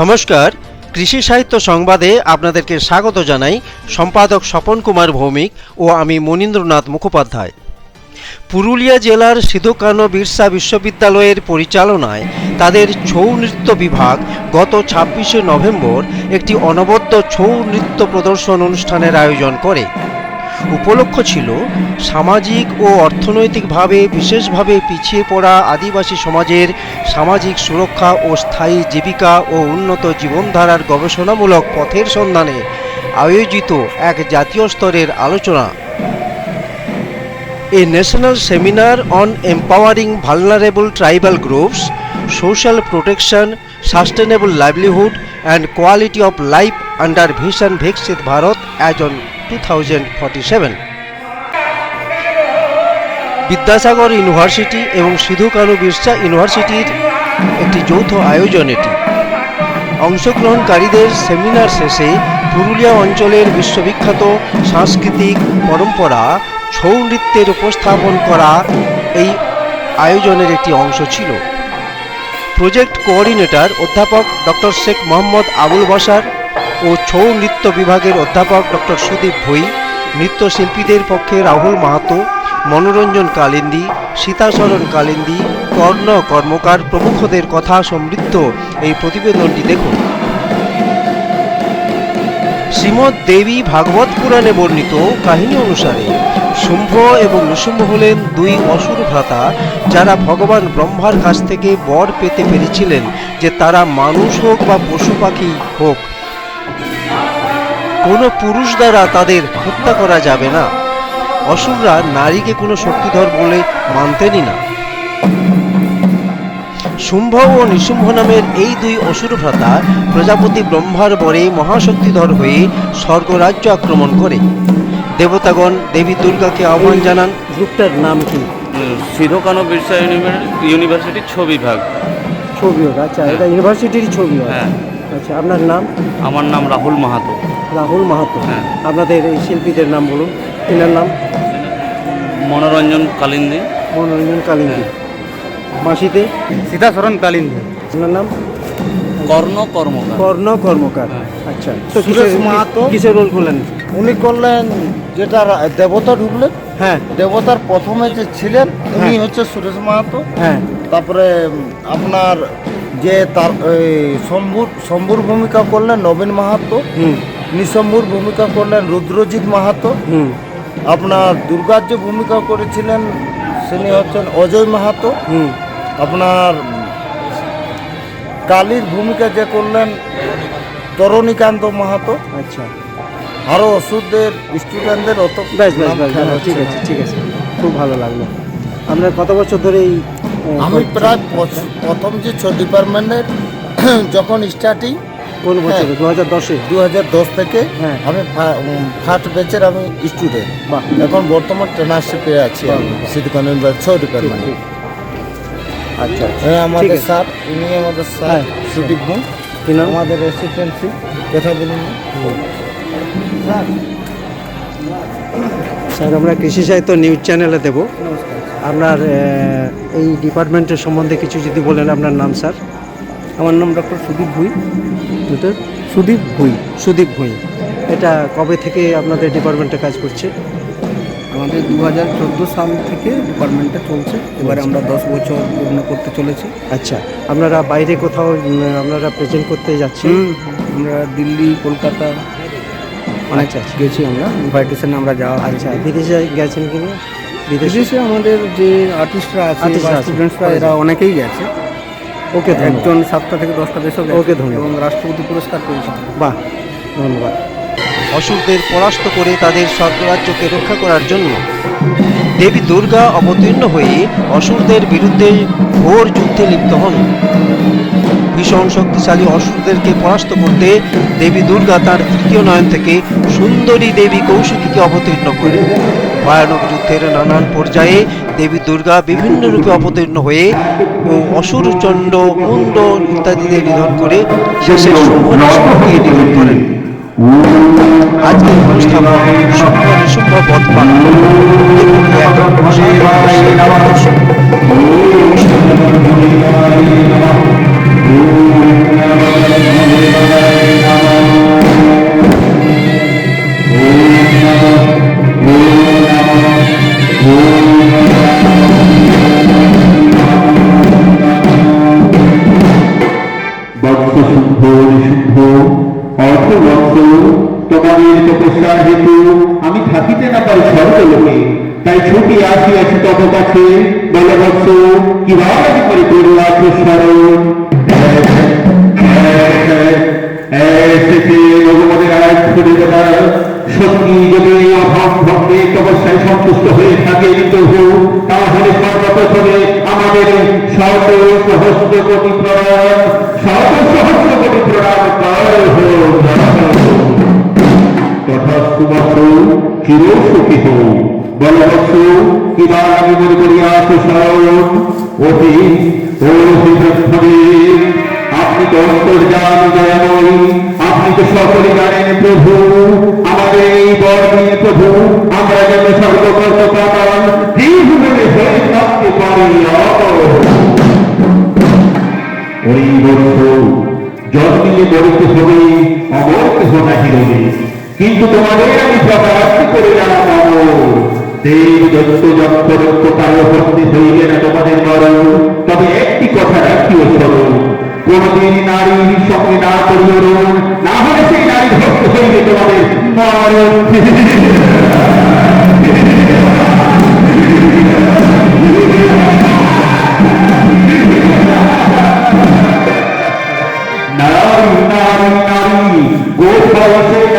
নমস্কার। কৃষি সাহিত্য সংবাদে আপনাদেরকে স্বাগত জানাই সম্পাদক স্বপন কুমার ভৌমিক ও আমি মনীন্দ্রনাথ মুখোপাধ্যায়। পুরুলিয়া জেলার সিধুকানো বিরসা বিশ্ববিদ্যালয়ের পরিচালনায় তাদের ছৌ নৃত্য বিভাগ গত ছাব্বিশে নভেম্বর একটি অনবদ্য ছৌ নৃত্য প্রদর্শন অনুষ্ঠানের আয়োজন করে। উপলক্ষ ছিল সামাজিক ও অর্থনৈতিকভাবে বিশেষভাবে পিছিয়ে পড়া আদিবাসী সমাজের সামাজিক সুরক্ষা ও স্থায়ী জীবিকা ও উন্নত জীবনধারার গবেষণামূলক পথের সন্ধানে আয়োজিত এক জাতীয় স্তরের আলোচনা। A national seminar on empowering vulnerable tribal groups, social protection sustainable livelihood and quality of life under vision Viksit Bharat আয়োজন 2047. বিদ্যাসাগর ইউনিভার্সিটি এবং সিধু কানু বিরসা ইউনিভার্সিটির একটি যৌথ আয়োজন এটি অংশগ্রহণকারীদের সেমিনার শেষে পুরুলিয়া অঞ্চলের বিশ্ববিখ্যাত সাংস্কৃতিক পরম্পরা, ছৌ নৃত্যের উপস্থাপন করা এই আয়োজনের একটি অংশ ছিল প্রজেক্ট কোঅর্ডিনেটর অধ্যাপক ডক্টর শেখ মোহাম্মদ আবুল বাসার ও ছৌ নৃত্য বিভাগের অধ্যাপক ডক্টর সুদীপ ভুই, নৃত্যশিল্পীদের পক্ষে রাহুল মাহাতো, মনোরঞ্জন কালিন্দি, সীতাচরণ কালিন্দি, কর্ণ কর্মকার প্রমুখদের কথা সমৃদ্ধ এই প্রতিবেদনটি দেখুন। শ্রীমৎ দেবী ভাগবত পুরাণে বর্ণিত কাহিনী অনুসারে শুম্ভ এবং নৃশুম্ভ হলেন দুই অসুর ভ্রাতা যারা ভগবান ব্রহ্মার কাছ থেকে বর পেতে পেরেছিলেন যে তারা মানুষ হোক বা পশু পাখি হোক। কোনো পুরুষ দ্বারা তাদের হত্যা করা যাবে না। অসুররা নারীকে কোনো শক্তিধর বলে মানতেনই না। শুম্ভ ও নিশুম্ভ নামের এই দুই অসুর ভ্রাতা প্রজাপতি ব্রহ্মার বরে মহাশক্তিধর হয়ে স্বর্গরাজ্য আক্রমণ করে। দেবতাগণ দেবী দুর্গাকে আহ্বান জানান গ্রুপটার নাম কি? সিধুকানো বিরসা ইউনিভার্সিটির ছবি ভাগ। ছবি আচ্ছা এটা ইউনিভার্সিটির ছবি হ্যাঁ। আচ্ছা আপনার নাম? আমার নাম রাহুল মাহাতো। রাহুল মাহাতো। হ্যাঁ। আপনাদের এই শিল্পীদের নাম বলুন। এনার নাম? মনোরঞ্জন কালিন্দি। মনোরঞ্জন কালিন্দী। মাসিতে? সীতাচরণ কালিন্দী। আপনার নাম? কর্ণ কর্মকার। কর্ণ কর্মকার। হ্যাঁ। আচ্ছা। তো সুরেশ কিসের- মাহাতো। কিসের রোল করলেন? উনি করলেন যেটা দেবতা ঢুকলেন। হ্যাঁ। দেবতার প্রথমে যে ছিলেন উনি হ্যাঁ। হচ্ছে সুরেশ মাহাতো। হ্যাঁ। তারপরে আপনার যে তার শম্ভুর শম্ভুর ভূমিকা করলেন নবীন মাহাতো। হুম। নিশম্ভুর ভূমিকা করলেন রুদ্রজিৎ মাহাতো। হুম। আপনার দুর্গার যে ভূমিকা করেছিলেন তিনি হচ্ছেন অজয় মাহাতো। হুম। আপনার কালীর ভূমিকা যে করলেন তরণীকান্ত মাহাতো। আচ্ছা। আরও ওষুধদের স্টুডেন্টদের অত ঠিক আছে ঠিক আছে। খুব ভালো লাগল। আপনার কত বছর ধরে এই আমি প্রায় প্রথম যে ছ ডিপার্টমেন্টের যখন স্টার্টিং কোন বছরে? হ্যাঁ। দু হাজার দশে? দু হাজার দশ থেকে হ্যাঁ। আমি ফার্স্ট ব্যাচের আমি স্টুডেন্ট বাহ। এখন বর্তমান ট্রেনারশিপে আছি আমি সিটিকন ছ ঠিক ডিপার্টমেন্ট আচ্ছা আচ্ছা। হ্যাঁ আমাদের স্যার ইনি আমাদের স্যার। সুদীপ গুণ কি নাম? আমাদের রেসিডেন্সি কথা বলুন। স্যার স্যার আমরা কৃষি সাহিত্য নিউজ চ্যানেলে দেব। আপনার এই ডিপার্টমেন্টের সম্বন্ধে কিছু যদি বলেন আপনার নাম স্যার। আমার নাম ডক্টর সুদীপ ভুই দুটো সুদীপ ভুই। সুদীপ ভুঁই। এটা কবে থেকে আপনাদের ডিপার্টমেন্টে কাজ করছে? আমাদের দু হাজার চোদ্দ সাল থেকে ডিপার্টমেন্টটা চলছে। এবারে আমরা দশ বছর পূর্ণ করতে চলেছি। আচ্ছা। আপনারা বাইরে কোথাও আপনারা প্রেজেন্ট করতে যাচ্ছেন? আমরা দিল্লি কলকাতা অনেক আচ্ছা, আচ্ছা। গেছি আমরা। ইনভাইটেশনে আমরা যাওয়া আচ্ছা বিদেশে গেছেন কি না বিদেশে আমাদের যে আর্টিস্টরা আছে। স্টুডেন্টসরা এরা অনেকেই গেছে। ওকে একজন সাতটা থেকে দশটা গেছে ওকে, ধন্যবাদ। এবং রাষ্ট্রপতি পুরস্কার পেয়েছে বাহ ধন্যবাদ। অসুরদের পরাস্ত করে তাদের স্বর্গরাজ্যকে রক্ষা করার জন্য দেবী দুর্গা অবতীর্ণ হয়ে অসুরদের বিরুদ্ধে ঘোর যুদ্ধে লিপ্ত হন। ভীষণ শক্তিশালী অসুরদেরকে পরাস্ত করতে দেবী দুর্গা তার তৃতীয় নয়ন থেকে সুন্দরী দেবী কৌশিকীকে অবতীর্ণ করে ভয়ানক যুদ্ধের নানান পর্যায়ে দেবী দুর্গা বিভিন্ন রূপে অবতীর্ণ হয়ে ও অসুর চণ্ড, মুন্ড ইত্যাদিদের নিধন করে শেষে নিধন করেন। আজকের বধ পালা বক্সশুম্ভ নিশুম্ভ আমি থাকিতে তাই ছুটি আসি আসি তত কাছে বলবৎস কীভাবে করে করল আত্মস্বরূপ শত সহস্র কোটি প্রণাম শত সহস্র কোটি প্রণাম হোক তথাস্তু বৎস চির সুখী হোক বলবৎস কিবা আমি মনে করিয়া সুস্মরণ অতি ও আপনি তো অন্তর্জান দয়াময়ী আপনি তো সকলে জানেন প্রভু। আমাদের এই বর নিয়ে প্রভু, আমরা যেন সর্বকর্ত মরিতে হবে অমরতে হোনাহি রবে কিন্তু তোমাদের আমি প্রকাশ করে জানাব। দেব দত্ত যক্ষ রক্ত কারও ভক্তি হইলে না তোমাদের মরণ। তবে একটি কথা রাখিও স্মরণ কোনদিন নারীর সঙ্গে না করিও না হলে সেই নারী ভক্ত হইলে তোমাদের মরণ।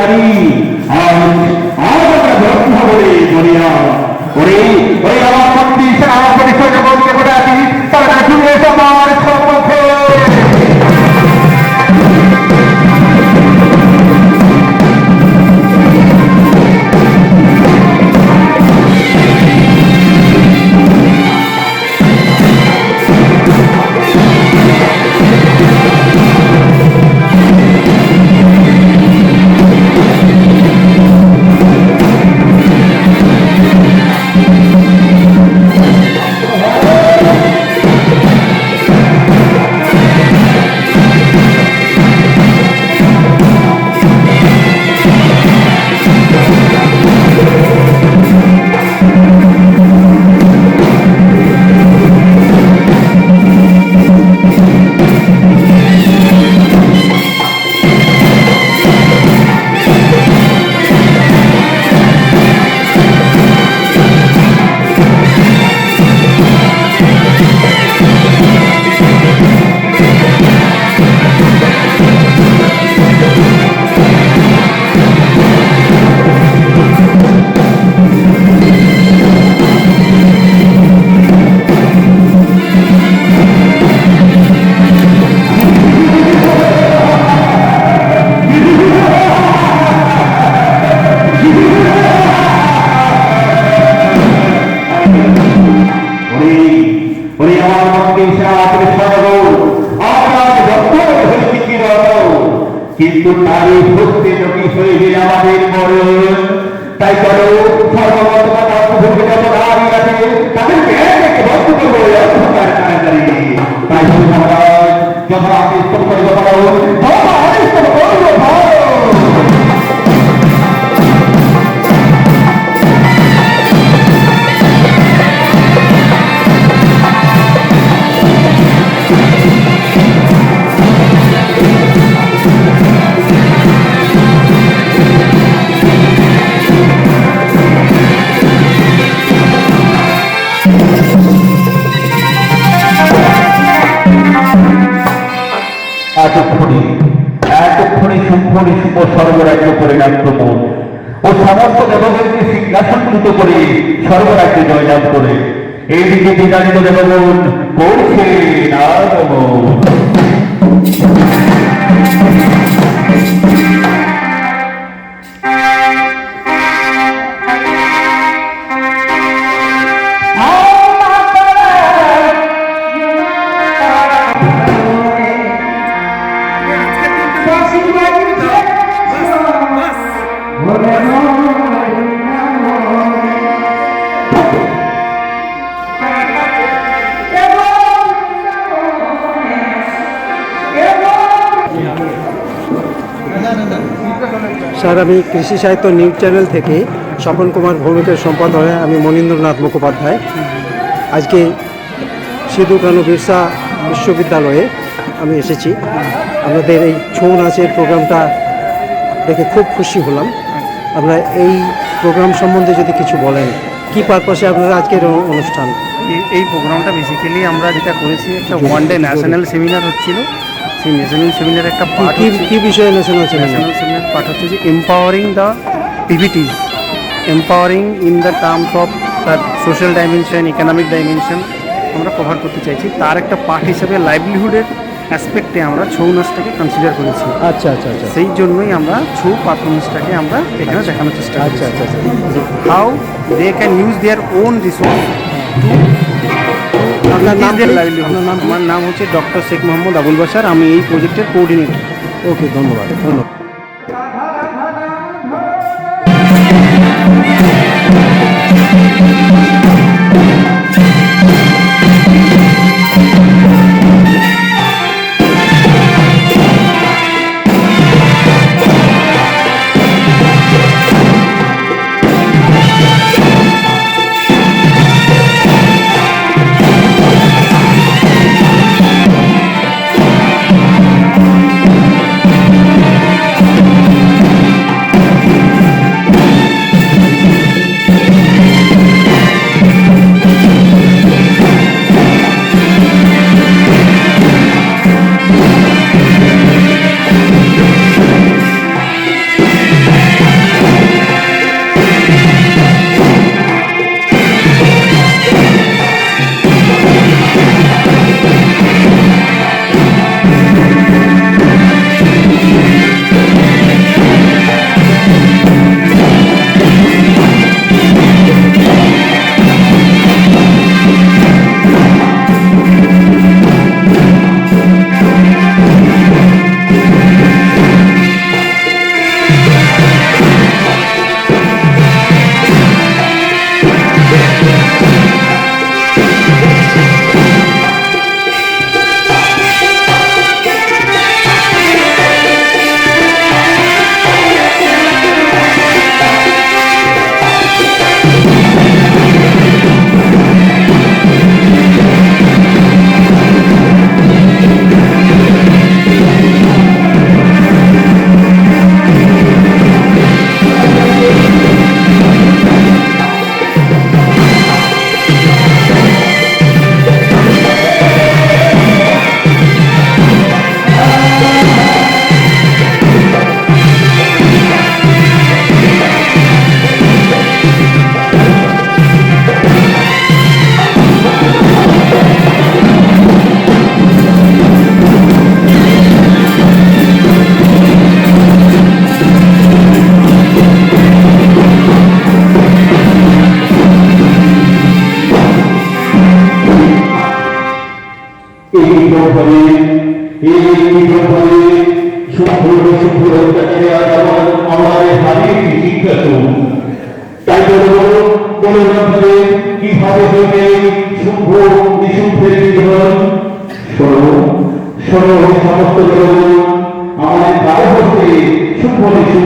আজ আজ আমরা ব্রহ্ম বলে ওরে আমার মন্দির করে ও সমস্ত দেবদেরকে সিংহাসনকৃত করে সর্বরাজ্যে জয়লাভ করে। এইদিকে বিতাড়িত দেবগণ করছে নাগমন স্যার আমি কৃষি সাহিত্য নিউজ চ্যানেল থেকে স্বপন কুমার ভৌমিকের সম্পাদক আমি মনীন্দ্রনাথ মুখোপাধ্যায়। আজকে সিধু কানু বিরসা বিশ্ববিদ্যালয়ে আমি এসেছি। আমাদের এই ছৌ নাচের প্রোগ্রামটা দেখে খুব খুশি হলাম। আপনারা এই প্রোগ্রাম সম্বন্ধে যদি কিছু বলেন কি পারপাসে আপনারা আজকের অনুষ্ঠান? এই- এই প্রোগ্রামটা বেসিক্যালি আমরা যেটা করেছি একটা ওয়ান ডে ন্যাশনাল সেমিনার হচ্ছিল। সেই ন্যাশনাল সেমিনারের একটা পার্ট কি বিষয়ে national seminar national seminar part হচ্ছে যে empowering the PVTs empowering in the terms of তার সোশ্যাল ডাইমেনশন ইকোনমিক ডাইমেনশন আমরা কভার করতে চাইছি। তার একটা পার্ট হিসেবে লাইভলিহুডের অ্যাসপেক্টে আমরা ছৌ নাচটাকে কনসিডার করেছি। আচ্ছা আচ্ছা আচ্ছা। সেই জন্যই আমরা ছৌ পারফরমেন্সটাকে আমরা এখানে দেখানোর চেষ্টা আচ্ছা আচ্ছা আচ্ছা। How they can use their own resource আপনার নাম? আপনার নাম আমার নাম হচ্ছে ডক্টর শেখ মোহাম্মদ আবুল বাসার আমি এই প্রজেক্টের কোঅর্ডিনেটর ওকে ধন্যবাদ। ধন্যবাদ।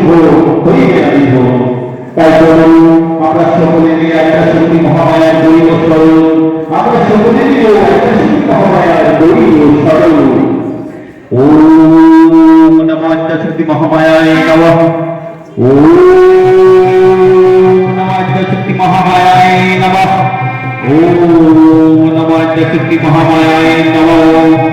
নিশুভ হইবে না নিধন তাই বলুন, আমরা সকলে মিলে একটা শক্তি মহামায়ার দৈব স্মরণ আমরা সকলে মিলে একটা শক্তি মহামায়ার দৈব স্মরণ ওম নমঃ।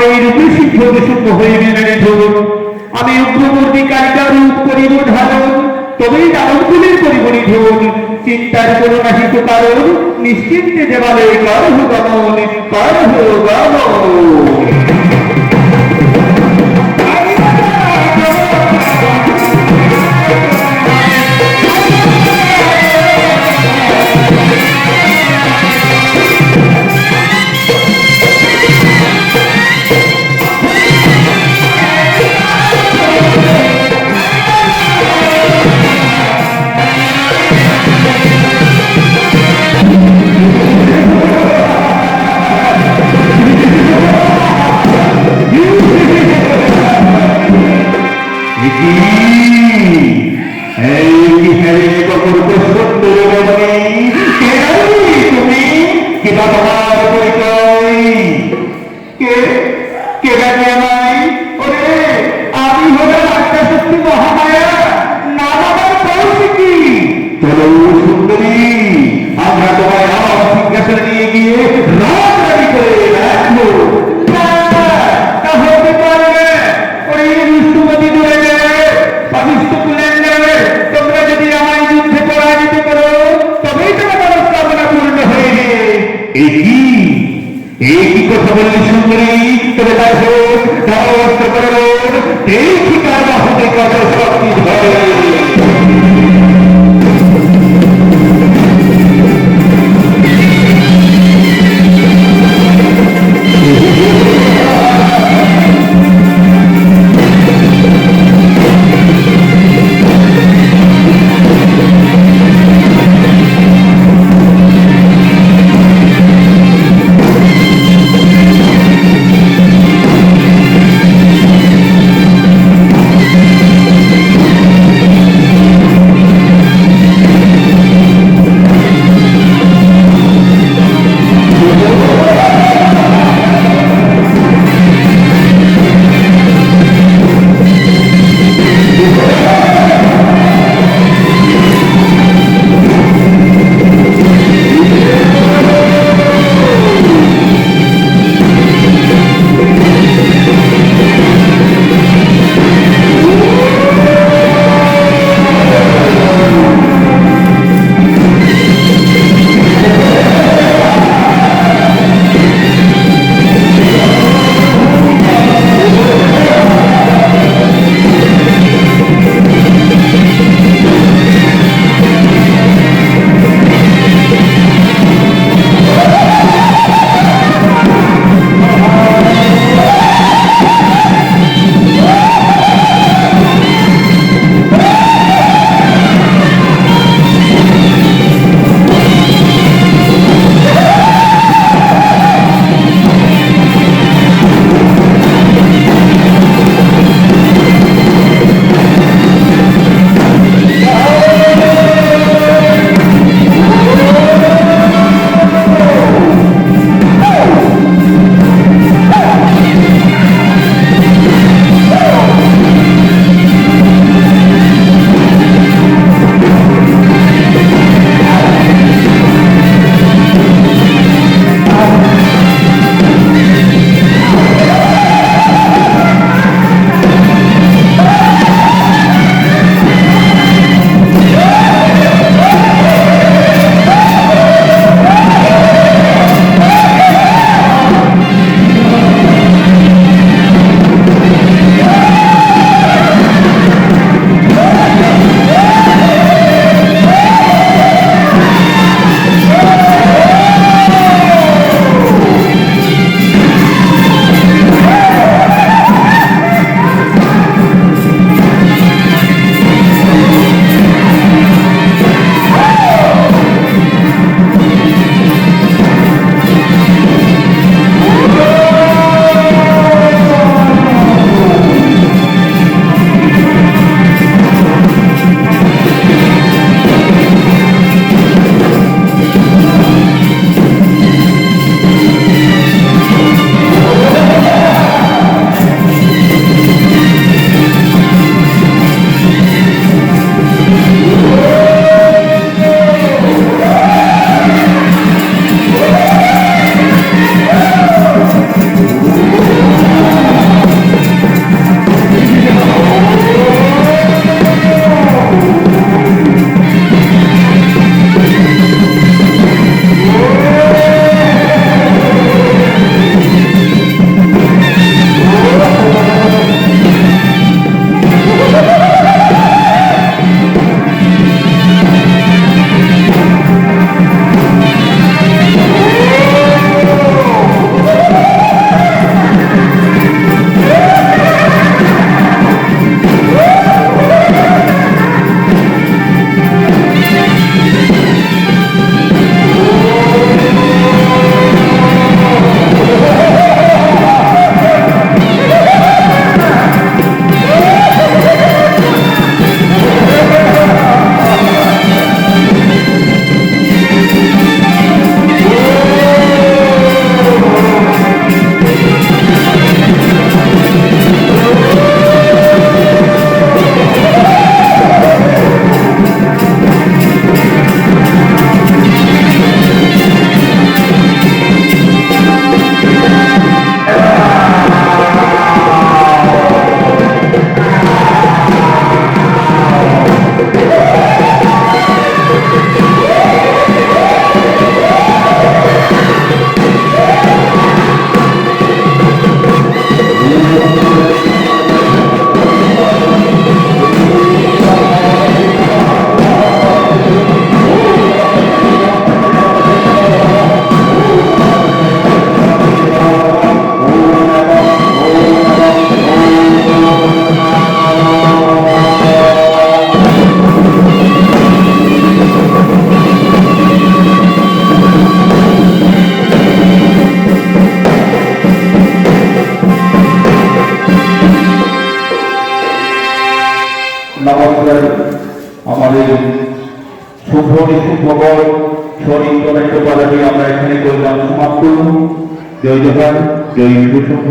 আমার এই রূপে হয়ে মেনে ধরুন আমি উগ্রমূর্তি কারিকা রূপ করিব ধারণ, তবেই দানকুলের করিব নিধন চিন্তার কোনো নাহিত কারণ, নিশ্চিন্তে দেবালে করহ গমন করহ গমন।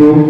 আমরা